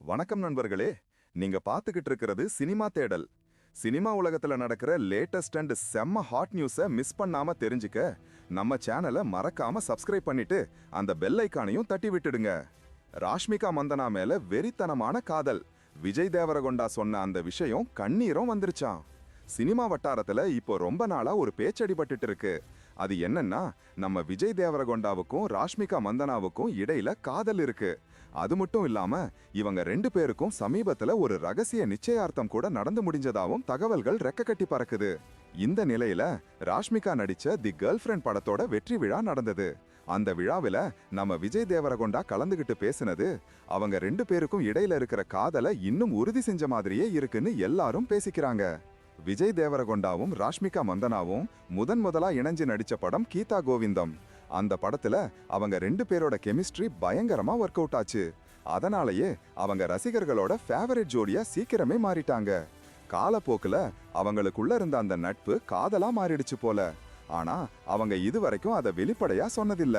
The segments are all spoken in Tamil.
வணக்கம் நண்பர்களே. நீங்க பார்த்துக்கிட்டு இருக்கிறது சினிமா தேடல். சினிமா உலகத்துல நடக்கிற லேட்டஸ்ட் அண்ட் செம்ம ஹாட் நியூஸை மிஸ் பண்ணாம தெரிஞ்சுக்க நம்ம சேனலை மறக்காம சப்ஸ்கிரைப் பண்ணிட்டு அந்த பெல் ஐக்கானையும் தட்டி விட்டுடுங்க. ராஷ்மிகா மந்தனா மேல வெறித்தனமான காதல். விஜய் தேவரகொண்டா சொன்ன அந்த விஷயம் கண்ணீரும் வந்துருச்சாம். சினிமா வட்டாரத்துல இப்போ ரொம்ப நாளா ஒரு பேச்சடிபட்டுட்டு இருக்கு. அது என்னன்னா நம்ம விஜய் தேவரகொண்டாவுக்கும் ராஷ்மிகா மந்தனாவுக்கும் இடையில காதல் இருக்கு. அது மட்டும் இல்லாம இவங்க ரெண்டு பேருக்கும் சமீபத்துல ஒரு ரகசிய நிச்சயார்த்தம் கூட நடந்து முடிஞ்சதாவும் தகவல்கள் ரெக்க கட்டி பறக்குது. இந்த நிலையில ராஷ்மிகா நடிச்ச தி கேர்ள் ஃப்ரெண்ட் படத்தோட வெற்றி விழா நடந்தது. அந்த விழாவில நம்ம விஜய் தேவரகொண்டா கலந்துகிட்டு பேசினது அவங்க ரெண்டு பேருக்கும் இடையில இருக்கிற காதலை இன்னும் உறுதி செஞ்ச மாதிரியே இருக்குன்னு எல்லாரும் பேசிக்கிறாங்க. விஜய் தேவரகொண்டாவும் ராஷ்மிகா மந்தனாவும் முதன் முதலா இணைஞ்சு நடிச்ச படம் கீதா கோவிந்தம். அந்த படத்துல அவங்க ரெண்டு பேரோட கெமிஸ்ட்ரி பயங்கரமா ஒர்க் அவுட் ஆச்சு. அதனாலயே அவங்க ரசிகர்களோட ஃபேவரட் ஜோடியா சீக்கிரமே மாறிட்டாங்க. காலப்போக்குல அவங்களுக்குள்ள இருந்த அந்த நட்பு காதலா மாறிடுச்சு போல. ஆனா அவங்க இதுவரைக்கும் அதை வெளிப்படையா சொன்னதில்ல.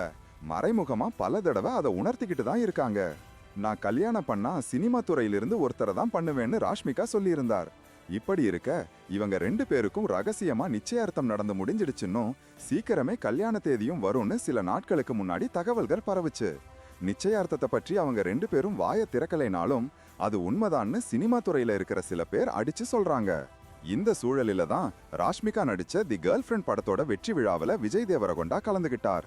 மறைமுகமா பல தடவை அதை உணர்த்திக்கிட்டு தான் இருக்காங்க. நான் கல்யாணம் பண்ணா சினிமா துறையிலிருந்து ஒருத்தரை தான் பண்ணுவேன்னு ராஷ்மிகா சொல்லியிருந்தார். இப்படி இருக்க இவங்க ரெண்டு பேருக்கும் ரகசியமா நிச்சயார்த்தம் நடந்து முடிஞ்சிடுச்சுன்னும் சீக்கிரமே கல்யாண தேதியும் வரும்னு சில நாட்களுக்கு முன்னாடி தகவல்கள் பரவுச்சு. நிச்சயார்த்தத்தை பற்றி அவங்க ரெண்டு பேரும் வாய திறக்கலைனாலும் அது உண்மைதான்னு சினிமா துறையில இருக்கிற சில பேர் அடிச்சு சொல்றாங்க. இந்த சூழலில தான் ராஷ்மிகா நடிச்ச தி கேர்ள் ஃப்ரெண்ட் படத்தோட வெற்றி விழாவுல விஜய் தேவரகொண்டா கலந்துகிட்டார்.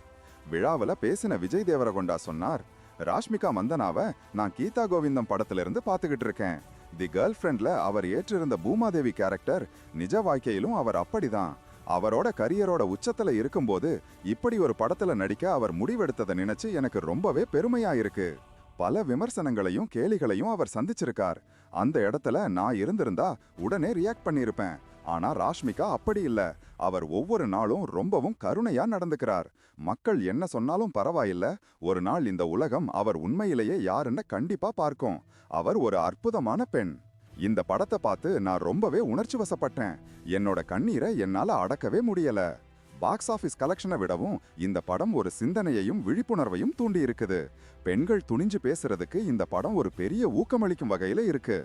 விழாவுல பேசின விஜய் தேவரகொண்டா சொன்னார் ராஷ்மிகா மந்தனாவை நான் கீதா கோவிந்தம் படத்துல இருந்து இருக்கேன். தி கேர்ள் ஃப்ரெண்ட்ல அவர் ஏற்றிருந்த பூமாதேவி கேரக்டர் நிஜ வாழ்க்கையிலும் அவர் அப்படிதான். அவரோட கரியரோட உச்சத்துல இருக்கும்போது இப்படி ஒரு படத்துல நடிக்க அவர் முடிவெடுத்ததை நினைச்சு எனக்கு ரொம்பவே பெருமையா இருக்கு. பல விமர்சனங்களையும் கேலிகளையும் அவர் சந்திச்சிருக்கார். அந்த இடத்துல நான் இருந்திருந்தா உடனே ரியாக்ட் பண்ணியிருப்பேன். ஆனா ராஷ்மிகா அப்படி இல்ல. அவர் ஒவ்வொரு நாளும் ரொம்பவும் கருணையா நடந்துக்கிறார். மக்கள் என்ன சொன்னாலும் பரவாயில்ல. ஒரு நாள் இந்த உலகம் அவர் உண்மையிலேயே யாருன்னு கண்டிப்பா பார்க்கும். அவர் ஒரு அற்புதமான பெண். இந்த படத்தை பார்த்து நான் ரொம்பவே உணர்ச்சி வசப்பட்டேன். என்னோட கண்ணீரை என்னால அடக்கவே முடியல. பாக்ஸ் ஆஃபீஸ் கலெக்ஷனை விடவும் இந்த படம் ஒரு சிந்தனையையும் விழிப்புணர்வையும் தூண்டி இருக்குது பெண்கள் துணிஞ்சு பேசுறதுக்கு இந்த படம் ஒரு பெரிய ஊக்கமளிக்கும் வகையில இருக்கு.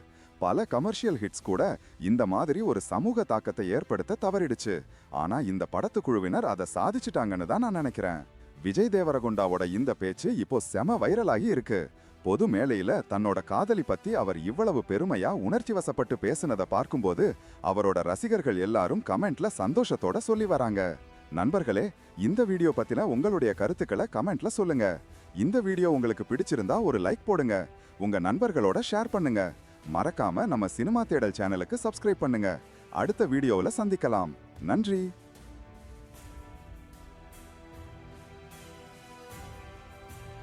பல கமர்ஷியல் ஹிட்ஸ் கூட இந்த மாதிரி ஒரு சமூக தாக்கத்தை ஏற்படுத்த தவறிடுச்சு. ஆனா இந்த படத்துக்குழுவினர் அதை சாதிச்சிட்டாங்கன்னு தான் நான் நினைக்கிறேன். விஜய் தேவரகுண்டாவோட இந்த பேச்சு இப்போ செம வைரலாகி இருக்கு. பொது மேலையில தன்னோட காதலி பத்தி அவர் இவ்வளவு பெருமையா உணர்ச்சி வசப்பட்டு பேசுனதை பார்க்கும்போது அவரோட ரசிகர்கள் எல்லாரும் கமெண்ட்ல சந்தோஷத்தோட சொல்லி வராங்க. நண்பர்களே இந்த வீடியோ பத்தின உங்களுடைய கருத்துக்களை கமெண்ட்ல சொல்லுங்க. இந்த வீடியோ உங்களுக்கு பிடிச்சிருந்தா ஒரு லைக் போடுங்க. உங்க நண்பர்களோட ஷேர் பண்ணுங்க. மறக்காம நம்ம சினிமா தேடல் சேனலுக்கு சப்ஸ்கிரைப் பண்ணுங்க. அடுத்த வீடியோவில் சந்திக்கலாம். நன்றி.